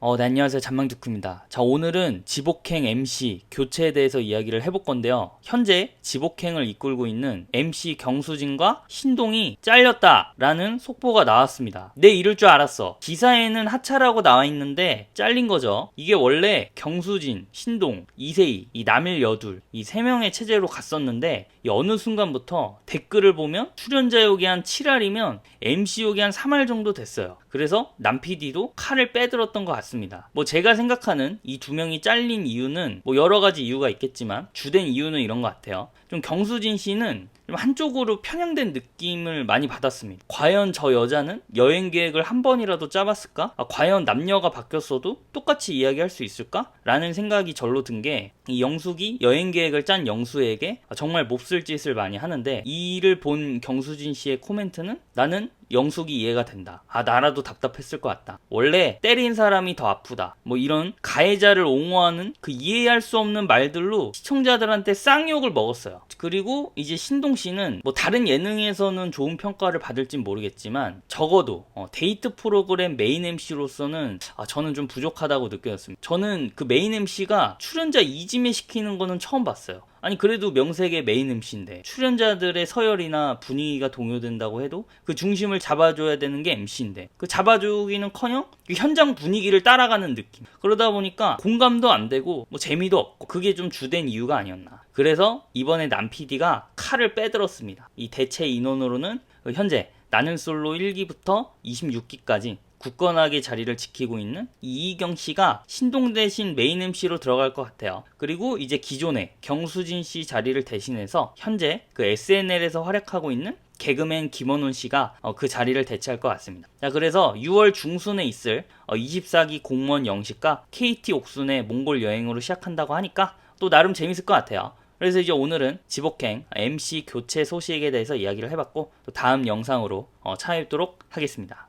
어, 네, 안녕하세요. 잔망두쿠입니다. 자, 오늘은 지복행 MC 교체에 대해서 이야기를 해볼 건데요. 현재 지복행을 이끌고 있는 MC 경수진과 신동이 잘렸다라는 속보가 나왔습니다. 내 이럴 줄 알았어. 기사에는 하차라고 나와 있는데 잘린 거죠. 이게 원래 경수진, 신동, 이세희, 이 남일 여둘 이 세 명의 체제로 갔었는데 이 어느 순간부터 댓글을 보면 출연자 욕이 한 7알이면 MC 욕이 한 3알 정도 됐어요. 그래서 남 PD도 칼을 빼들었던 것 같습니다. 뭐 제가 생각하는 이 두 명이 잘린 이유는 뭐 여러 가지 이유가 있겠지만 주된 이유는 이런 것 같아요. 좀 경수진 씨는 좀 한쪽으로 편향된 느낌을 많이 받았습니다. 과연 저 여자는 여행 계획을 한 번이라도 짜봤을까? 아, 과연 남녀가 바뀌었어도 똑같이 이야기할 수 있을까? 라는 생각이 절로 든 게 이 영숙이 여행 계획을 짠 영수에게 아, 정말 몹쓸 짓을 많이 하는데 이를 본 경수진 씨의 코멘트는 나는 영숙이 이해가 된다. 아, 나라도 답답했을 것 같다. 원래 때린 사람이 더 아프다. 뭐 이런 가해자를 옹호하는 그 이해할 수 없는 말들로 시청자들한테 쌍욕을 먹었어요. 그리고 이제 신동 씨는 뭐 다른 예능에서는 좋은 평가를 받을진 모르겠지만 적어도 어, 데이트 프로그램 메인 MC로서는 아, 저는 좀 부족하다고 느껴졌습니다. 저는 그 메인 MC가 출연자 이짐에 시키는 거는 처음 봤어요. 아니 그래도 명색의 메인 MC인데 출연자들의 서열이나 분위기가 동요된다고 해도 그 중심을 잡아줘야 되는 게 MC인데 그 잡아주기는커녕 그 현장 분위기를 따라가는 느낌. 그러다 보니까 공감도 안 되고 뭐 재미도 없고 그게 좀 주된 이유가 아니었나. 그래서 이번에 남 PD가 칼을 빼들었습니다. 이 대체 인원으로는 그 현재 나는 솔로 1기부터 26기까지 굳건하게 자리를 지키고 있는 이희경 씨가 신동 대신 메인 MC로 들어갈 것 같아요. 그리고 이제 기존의 경수진 씨 자리를 대신해서 현재 그 SNL에서 활약하고 있는 개그맨 김원훈 씨가 어, 그 자리를 대체할 것 같습니다. 자, 그래서 6월 중순에 있을 어, 24기 공무원 영식과 KT 옥순의 몽골 여행으로 시작한다고 하니까 또 나름 재밌을 것 같아요. 그래서 이제 오늘은 지복행 MC 교체 소식에 대해서 이야기를 해봤고 또 다음 영상으로 어, 찾아뵙도록 하겠습니다.